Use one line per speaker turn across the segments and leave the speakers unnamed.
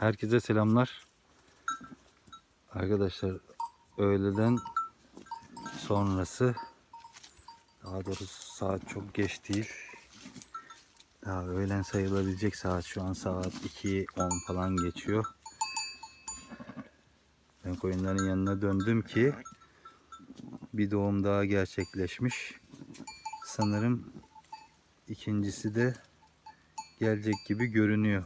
Herkese selamlar. Arkadaşlar öğleden sonrası daha doğrusu saat çok geç değil. Daha öğlen sayılabilecek saat şu an saat 2.10 falan geçiyor. Ben koyunların yanına döndüm ki bir doğum daha gerçekleşmiş. Sanırım ikincisi de gelecek gibi görünüyor.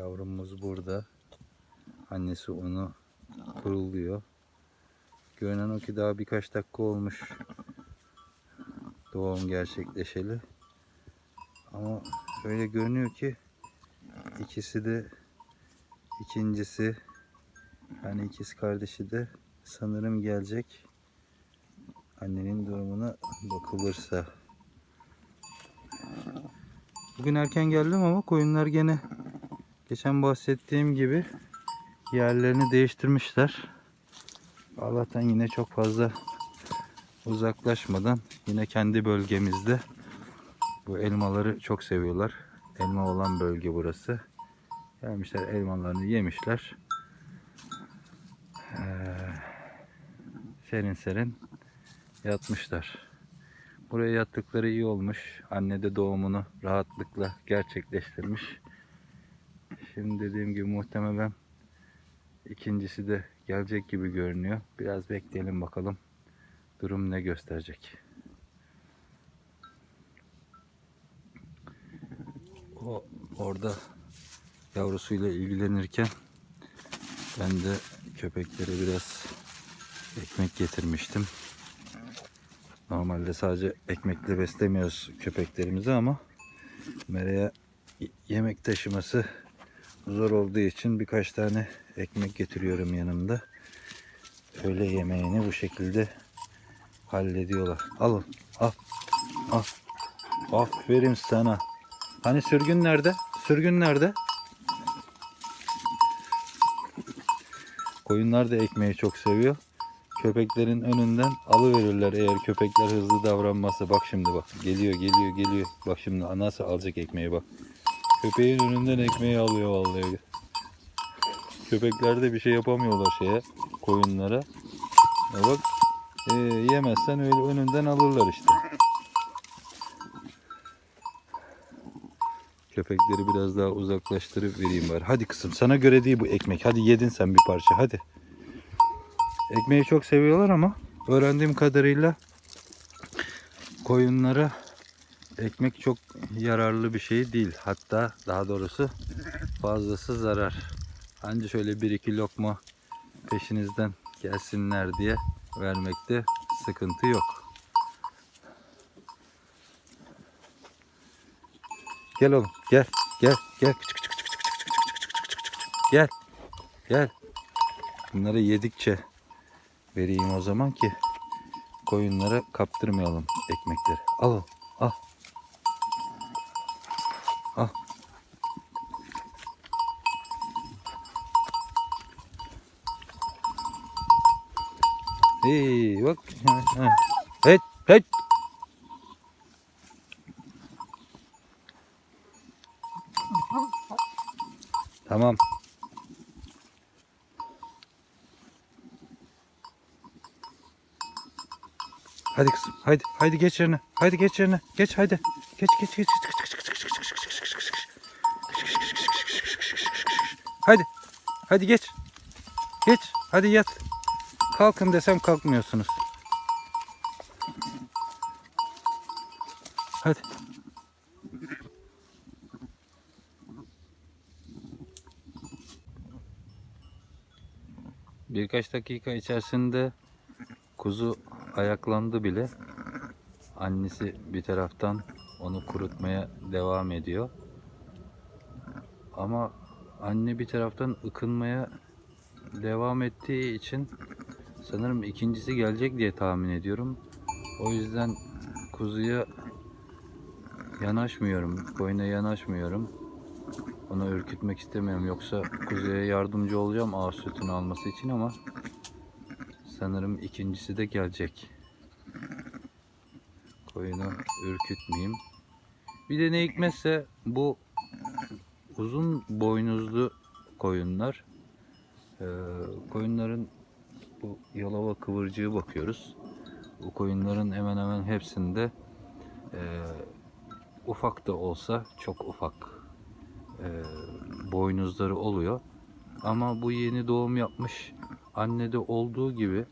Yavrumuz burada. Annesi onu kuruluyor. Görünen o ki daha birkaç dakika olmuş doğum gerçekleşeli. Ama öyle görünüyor ki ikisi de ikincisi yani ikiz kardeşi de sanırım gelecek. Annenin durumuna bakılırsa. Bugün erken geldim ama koyunlar gene geçen bahsettiğim gibi yerlerini değiştirmişler. Allah'tan yine çok fazla uzaklaşmadan yine kendi bölgemizde bu elmaları çok seviyorlar. Elma olan bölge burası. Gelmişler elmalarını yemişler. Ee, serin serin yatmışlar. Buraya yattıkları iyi olmuş. Anne de doğumunu rahatlıkla gerçekleştirmiş. Şimdi dediğim gibi muhtemelen ikincisi de gelecek gibi görünüyor. Biraz bekleyelim bakalım durum ne gösterecek. O orada yavrusuyla ilgilenirken ben de köpeklere biraz ekmek getirmiştim. Normalde sadece ekmekle beslemiyoruz köpeklerimizi ama Mera'ya yemek taşıması zor olduğu için birkaç tane ekmek getiriyorum yanımda. Öğle yemeğini bu şekilde hallediyorlar. Alın. Al. Al. Aferin sana. Hani sürgün nerede? Sürgün nerede? Koyunlar da ekmeği çok seviyor. Köpeklerin önünden alıverirler eğer köpekler hızlı davranmazsa. Bak şimdi bak. Geliyor geliyor geliyor. Bak şimdi nasıl alacak ekmeği bak. Köpeğin önünden ekmeği alıyor vallahi. Köpekler de bir şey yapamıyorlar şeye koyunlara. Ya bak e, yemezsen öyle önünden alırlar işte. Köpekleri biraz daha uzaklaştırıp vereyim bari. Hadi kızım sana göre değil bu ekmek. Hadi yedin sen bir parça hadi. Ekmeği çok seviyorlar ama öğrendiğim kadarıyla koyunlara ekmek çok yararlı bir şey değil. Hatta daha doğrusu fazlası zarar. Anca şöyle bir iki lokma peşinizden gelsinler diye vermekte sıkıntı yok. Gel oğlum gel gel gel küçük küçük küçük küçük küçük küçük küçük küçük küçük gel gel bunları yedikçe vereyim o zaman ki koyunlara kaptırmayalım ekmekleri. Al. Al. Hey bak. Hey hey. Tamam. Hadi kızım. Haydi. Haydi geç yerine. Haydi geç yerine. Geç haydi. Geç geç geç. Hadi. Hadi geç. Geç. Hadi yat. Kalkın desem kalkmıyorsunuz. Hadi. Birkaç dakika içerisinde kuzu ayaklandı bile. Annesi bir taraftan onu kurutmaya devam ediyor. Ama anne bir taraftan ıkınmaya devam ettiği için sanırım ikincisi gelecek diye tahmin ediyorum. O yüzden kuzuya yanaşmıyorum, koyuna yanaşmıyorum. Onu ürkütmek istemiyorum. Yoksa kuzuya yardımcı olacağım ağız sütünü alması için ama sanırım ikincisi de gelecek. Koyunu ürkütmeyeyim. Bir de ne hikmetse bu uzun boynuzlu koyunlar koyunların bu yalava kıvırcığı bakıyoruz. Bu koyunların hemen hemen hepsinde e, ufak da olsa çok ufak e, boynuzları oluyor. Ama bu yeni doğum yapmış annede olduğu gibi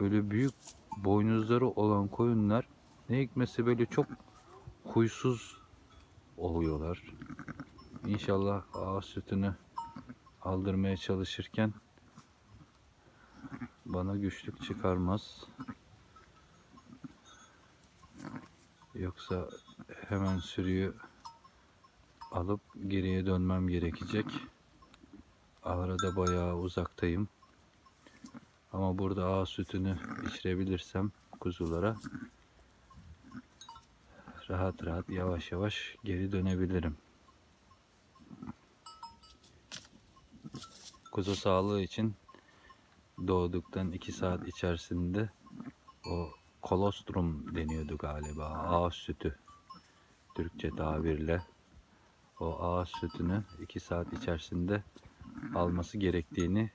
böyle büyük boynuzları olan koyunlar ne hikmetse böyle çok huysuz oluyorlar. İnşallah ağız sütünü aldırmaya çalışırken bana güçlük çıkarmaz. Yoksa hemen sürüyü alıp geriye dönmem gerekecek. Ahıra da bayağı uzaktayım. Ama burada ağız sütünü içirebilirsem kuzulara rahat rahat yavaş yavaş geri dönebilirim. Kuzu sağlığı için doğduktan 2 saat içerisinde o kolostrum deniyordu galiba. Ağız sütü. Türkçe tabirle. O ağız sütünü 2 saat içerisinde alması gerektiğini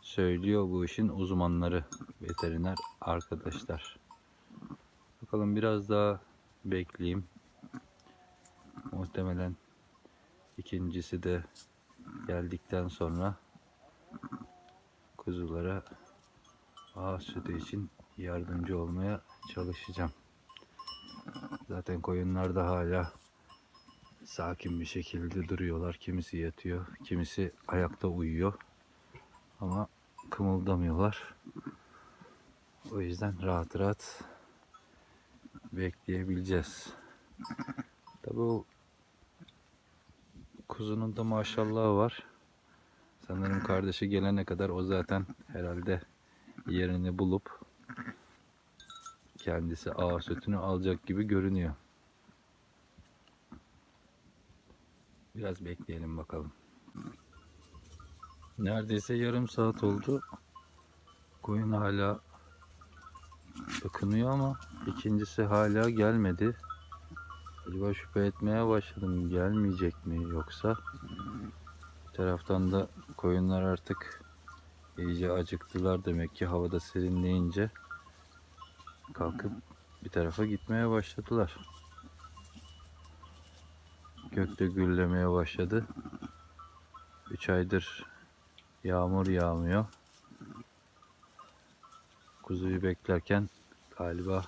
söylüyor bu işin uzmanları, veteriner arkadaşlar. Bakalım biraz daha bekleyeyim. Muhtemelen ikincisi de geldikten sonra kuzulara ağız sütü için yardımcı olmaya çalışacağım. Zaten koyunlar da hala sakin bir şekilde duruyorlar. Kimisi yatıyor, kimisi ayakta uyuyor. Ama kımıldamıyorlar. O yüzden rahat rahat bekleyebileceğiz. Tabii o kuzunun da maşallahı var. Sanırım kardeşi gelene kadar o zaten herhalde yerini bulup kendisi ağ sütünü alacak gibi görünüyor. Biraz bekleyelim bakalım. Neredeyse yarım saat oldu. Koyun hala ıkınıyor ama ikincisi hala gelmedi. Acaba şüphe etmeye başladım. Gelmeyecek mi yoksa? Bir taraftan da koyunlar artık iyice acıktılar demek ki havada serinleyince kalkıp bir tarafa gitmeye başladılar. Gökte gürlemeye başladı. 3 aydır yağmur yağmıyor. Kuzuyu beklerken galiba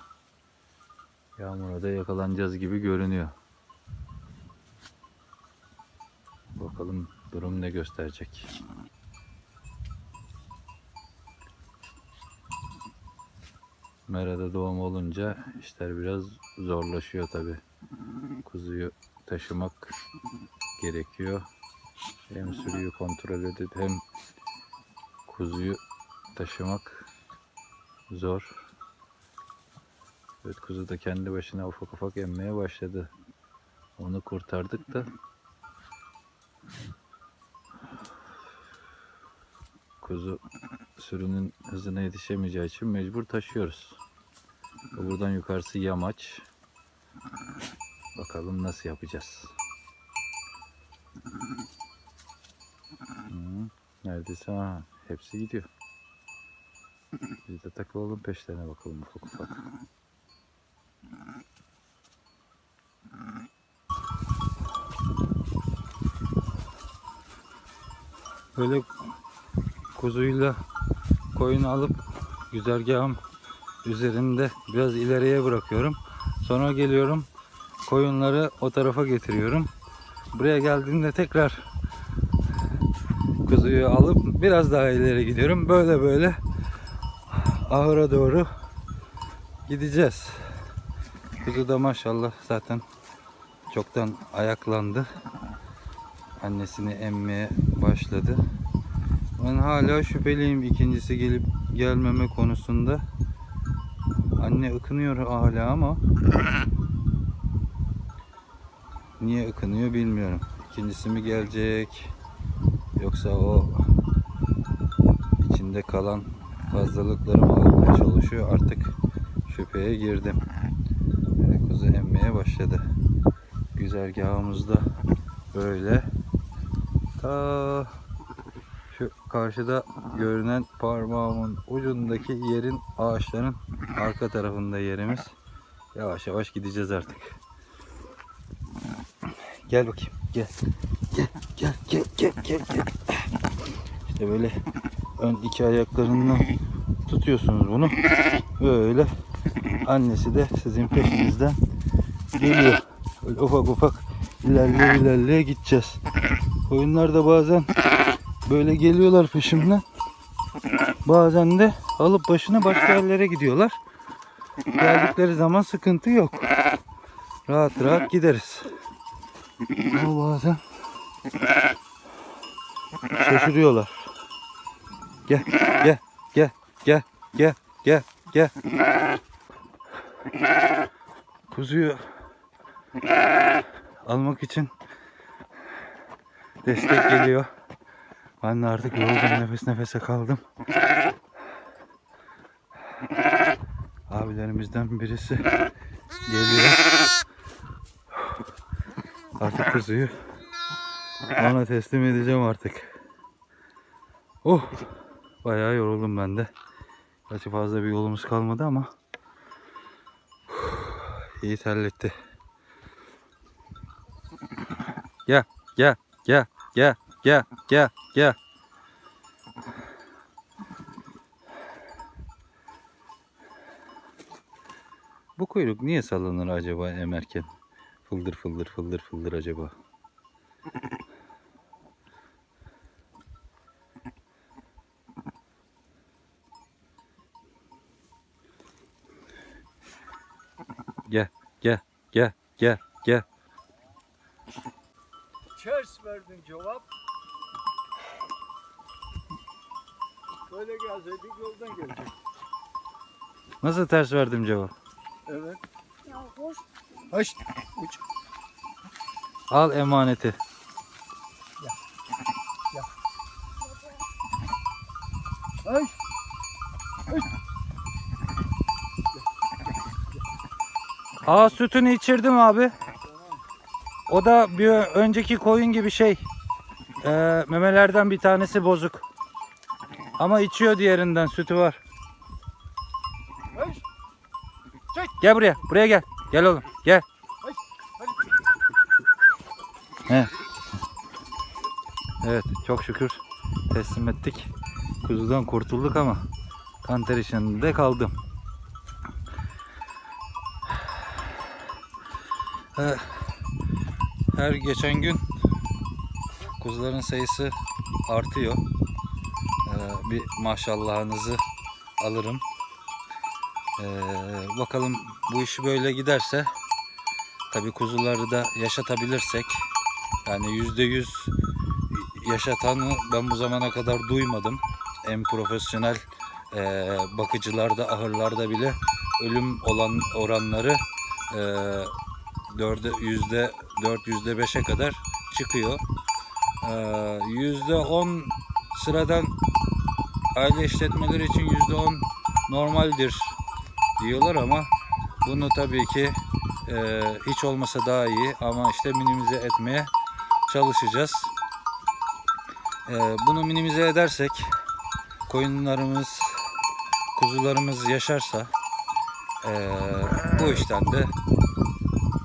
yağmura da yakalanacağız gibi görünüyor. Bakalım durum ne gösterecek. Merada doğum olunca işler biraz zorlaşıyor tabi. Kuzuyu taşımak gerekiyor. Hem sürüyü kontrol edip hem kuzuyu taşımak zor. Evet kuzu da kendi başına ufak ufak emmeye başladı. Onu kurtardık da kuzu sürünün hızına yetişemeyeceği için mecbur taşıyoruz. Buradan yukarısı yamaç. Bakalım nasıl yapacağız. Hı, neredeyse ha, hepsi gidiyor. Biz de takılalım peşlerine bakalım ufak ufak. Böyle kuzuyla koyunu alıp güzergahım üzerinde biraz ileriye bırakıyorum. Sonra geliyorum koyunları o tarafa getiriyorum. Buraya geldiğimde tekrar kuzuyu alıp biraz daha ileri gidiyorum. Böyle böyle ahıra doğru gideceğiz. Kuzu da maşallah zaten çoktan ayaklandı. Annesini emmeye başladı. Ben hala şüpheliyim ikincisi gelip gelmeme konusunda. Anne ıkınıyor hala ama niye ıkınıyor bilmiyorum. İkincisi mi gelecek yoksa o içinde kalan fazlalıkları mı almaya çalışıyor artık şüpheye girdim. kuzu emmeye başladı. Güzergahımızda böyle ta karşıda görünen parmağımın ucundaki yerin ağaçların arka tarafında yerimiz. Yavaş yavaş gideceğiz artık. Gel bakayım. Gel. Gel gel gel gel gel. gel. İşte böyle ön iki ayaklarından tutuyorsunuz bunu. Böyle annesi de sizin peşinizden geliyor. Böyle ufak ufak ilerleye ilerleye gideceğiz. Koyunlar da bazen böyle geliyorlar peşimden. Bazen de alıp başına başka yerlere gidiyorlar. Geldikleri zaman sıkıntı yok. Rahat rahat gideriz. Ama bazen şaşırıyorlar. Gel, gel, gel, gel, gel, gel, gel. Kuzuyu almak için destek geliyor. Ben de artık yoruldum nefes nefese kaldım. Abilerimizden birisi geliyor. Artık kuzuyu ona teslim edeceğim artık. Oh! Bayağı yoruldum ben de. Gerçi fazla bir yolumuz kalmadı ama iyi terletti. Gel, gel, gel, gel, gel, gel, gel. Bu kuyruk niye sallanır acaba emerken? Fıldır fıldır fıldır fıldır acaba. Gel, gel, gel, gel, gel.
Ters verdin cevap. Böyle gelseydik yoldan gelecek.
Nasıl ters verdim cevap?
Evet.
Ya hoş.
Haş. Uç.
Al emaneti.
Haş.
Aa sütünü içirdim abi. O da bir önceki koyun gibi şey. Ee, memelerden bir tanesi bozuk. Ama içiyor diğerinden sütü var. Gel buraya. Buraya gel. Gel oğlum. Gel. He. Evet çok şükür teslim ettik. Kuzudan kurtulduk ama kanter içinde kaldım. Eh, Her geçen gün kuzuların sayısı artıyor. Ee, Bir maşallahınızı alırım. Ee, bakalım bu iş böyle giderse tabi kuzuları da yaşatabilirsek yani yüzde yüz yaşatanı ben bu zamana kadar duymadım. En profesyonel eee bakıcılarda, ahırlarda bile ölüm olan oranları eee dörde, yüzde dört, yüzde beşe kadar çıkıyor. Eee, Yüzde on sıradan aile işletmeleri için yüzde on normaldir diyorlar ama bunu tabii ki eee, hiç olmasa daha iyi ama işte minimize etmeye çalışacağız. Ee, bunu minimize edersek koyunlarımız, kuzularımız yaşarsa ee, bu işten de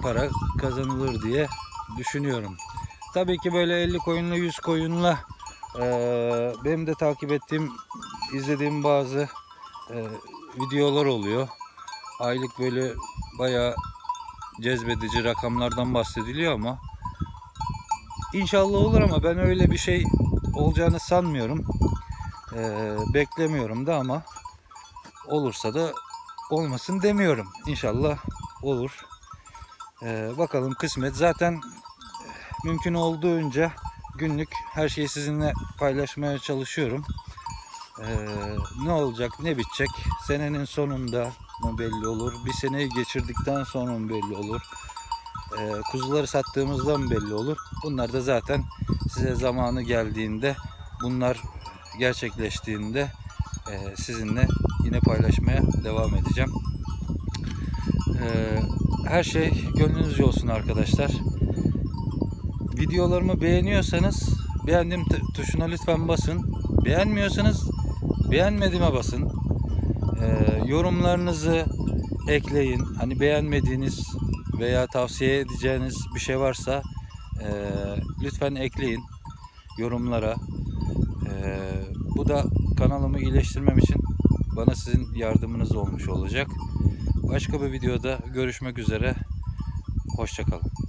para kazanılır diye düşünüyorum. Tabii ki böyle 50 koyunla 100 koyunla ee, benim de takip ettiğim, izlediğim bazı ee, videolar oluyor. Aylık böyle bayağı cezbedici rakamlardan bahsediliyor ama İnşallah olur ama ben öyle bir şey olacağını sanmıyorum. Ee, beklemiyorum da ama olursa da olmasın demiyorum. İnşallah olur. Ee, bakalım kısmet. Zaten mümkün olduğunca günlük her şeyi sizinle paylaşmaya çalışıyorum. Ee, ne olacak, ne bitecek? Senenin sonunda mı belli olur? Bir seneyi geçirdikten sonra mı belli olur? Ee, kuzuları sattığımızda mı belli olur? Bunlar da zaten size zamanı geldiğinde bunlar gerçekleştiğinde e, sizinle yine paylaşmaya devam edeceğim. Ee, her şey gönlünüzce olsun arkadaşlar. Videolarımı beğeniyorsanız beğendim tuşuna lütfen basın. Beğenmiyorsanız beğenmediğime basın. Ee, yorumlarınızı ekleyin. Hani beğenmediğiniz veya tavsiye edeceğiniz bir şey varsa ee, lütfen ekleyin yorumlara. Ee, bu da kanalımı iyileştirmem için bana sizin yardımınız olmuş olacak. Başka bir videoda görüşmek üzere. Hoşçakalın.